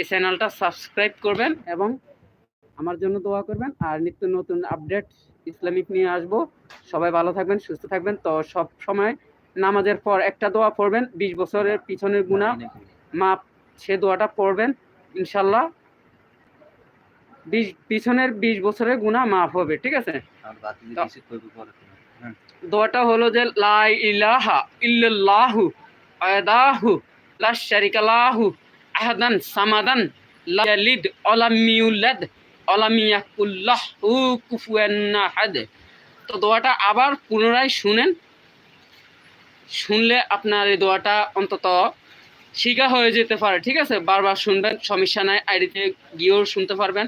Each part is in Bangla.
এই চ্যানেলটা সাবস্ক্রাইব করবেন এবং আমার জন্য দোয়া করবেন। আর নিত্য নতুন আপডেট ইসলামিক নিয়ে আসব। সবাই ভালো থাকবেন, সুস্থ থাকবেন। তো সব সময় নামাজের পর একটা দোয়া পড়বেন। বিশ বছরের পিছনের গুণা মাপ সে দোয়াটা পড়বেন। ইনশাল্লাহ বিশ পিছনের বিশ বছরের গুণা মাফ হবে, ঠিক আছে? দোয়াটা হলো যে, লা ইলাহা ইল্লাল্লাহু আদাহু লা আহাদান সামাদান লা ইয়ালিদ ওয়ালাম ইউলাদ ওয়ালাম ইয়াকুল লাহু কুফুয়ান আহাদ তো দোয়াটা আবার পুনরায় শুনেন। শুনলে আপনার এই দোয়াটা অন্তত শিখা হয়ে যেতে পারে, ঠিক আছে? বারবার শুনবেন, সমস্যা নাই, আইডিতে গিয়েও শুনতে পারবেন।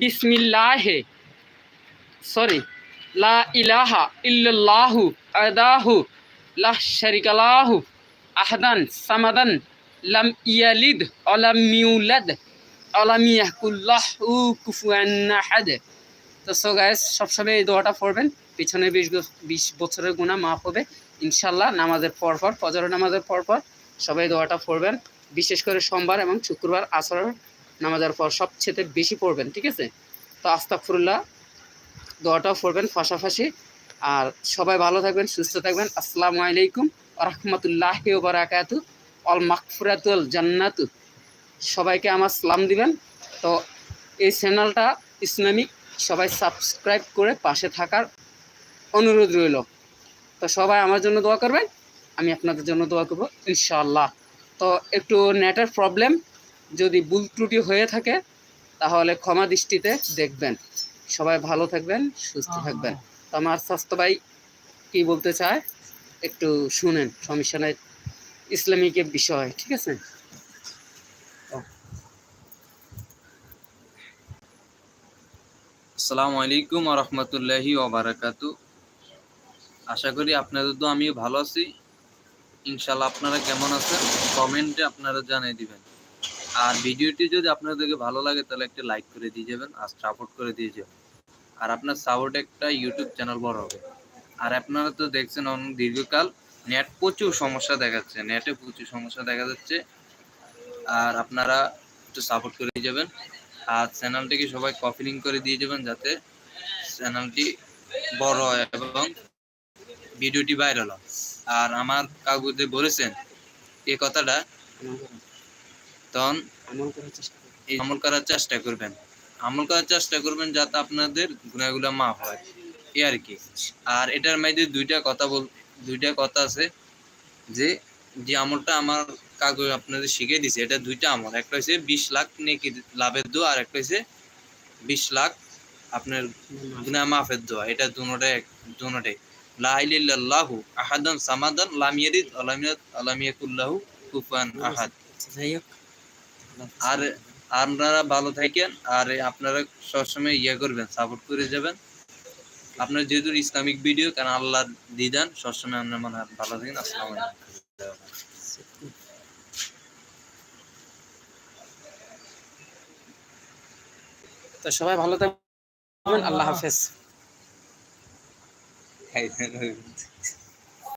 বিসমিল্লাহে, সরি, লা ইলাহা ইল্লাল্লাহু আদাহু লাহু আহাদান সামাদান লাম ইয়ালিদ ওয়ালাম ইউলাদ ওয়ালাম ইয়াকুল লাহু কুফুয়ান আহাদ তো সো গাইস সবসময় এই দোয়াটা পড়বেন। পিছনে বিশ বিশ বছরের গুণা মাফ হবে ইনশাল্লাহ নামাজের পর পর, ফজর নামাজের পর পর সবাই দোয়াটা পড়বেন। বিশেষ করে সোমবার এবং শুক্রবার আসর নামাজের পর সবচেয়ে বেশি পড়বেন, ঠিক আছে? তো আস্তাকফুরুল্লাহ দোয়াটাও পড়বেন পাশাপাশি। আর সবাই ভালো থাকবেন, সুস্থ থাকবেন। আসসালামু আলাইকুম রহমতুল্লাহ বারাকাতু অল মাকফুরাতুল জান্নাতু। সবাইকে আমার সালাম দিবেন। তো এই চ্যানেলটা ইসলামিক সবাই সাবস্ক্রাইব করে পাশে থাকার অনুরোধ রইল। তো সবাই আমার জন্য দোয়া করবেন আমি আপনাদের জন্য দোয়া করব ইনশাআল্লাহ। তো একটু নেটের প্রবলেম যদি ভুল ত্রুটি হয়ে থাকে তাহলে ক্ষমা দৃষ্টিতে দেখবেন। সবাই ভালো থাকবেন সুস্থ থাকবেন। তো আমার স্বাস্থ্য ভাই কী বলতে চায় একটু শুনেন সমস্যা নাই। ইসলামিকের বিষয়, ঠিক আছে? আসসালামু আলাইকুম রহমতুল্লাহি আশা করি আপনাদের তো আমিও ভালো আছি। ইনশাল্লাহ আপনারা কেমন আছেন? কমেন্টে আপনারা জানিয়ে দিবেন। আর ভিডিওটি যদি আপনাদেরকে ভালো লাগে, তাহলে একটা লাইক করে দিয়ে যাবেন আর সাপোর্ট করে দিয়ে যাবেন। আর আপনার সাপোর্ট একটা ইউটিউব চ্যানেল বড় হবে। আর আপনারা তো দেখছেন অনেক দীর্ঘকাল। নেট প্রচুর সমস্যা দেখাচ্ছে নেটে প্রচুর সমস্যা দেখা যাচ্ছে। আর আপনারা একটু সাপোর্ট করে দিয়ে যাবেন। আর চ্যানেলটিকে সবাই কপি লিঙ্ক করে দিয়ে যাবেন যাতে চ্যানেলটি বড় হয় এবং ভিডিওটি ভাইরাল হয়। আর আমার কাকুতে বলেছেন এ কথাটা তখন আমল করার চেষ্টা করবেন। এই আমল করার চেষ্টা করবেন। আমল করার চেষ্টা করবেন যাতে আপনাদের গুণাগুলো মাফ হয়। এই আর কি। আর এটার মধ্যে দুইটা কথা বল দুইটা কথা আছে যে যে আমলটা আমার কাগজ আপনাদের শিখিয়ে দিছে, এটা দুইটা আমল। একটা হচ্ছে বিশ লাখ নেকি লাভের দোয়া, আর একটা হচ্ছে বিশ লাখ আপনার গুনা মাফের দোয়া। এটা দুনোটাই দুনোটাই। লাহু আহাদান সামাদান লাম ইয়ারিদ আলামিয়াত আলামিয়াকুল্লাহু কুফান আহাদ। আর আপনারা ভালো থাকেন, আর আপনারা সবসময় ইয়ে করবেন সাপোর্ট করে যাবেন। আপনার যেহেতু ইসলামিক ভিডিও কারণ আল্লাহ দিদান সবসময় আপনার মনে ভালো থাকেন আসসালামু আলাইকুম। তো সবাই ভালো থাকবেন আল্লাহ হাফেজ।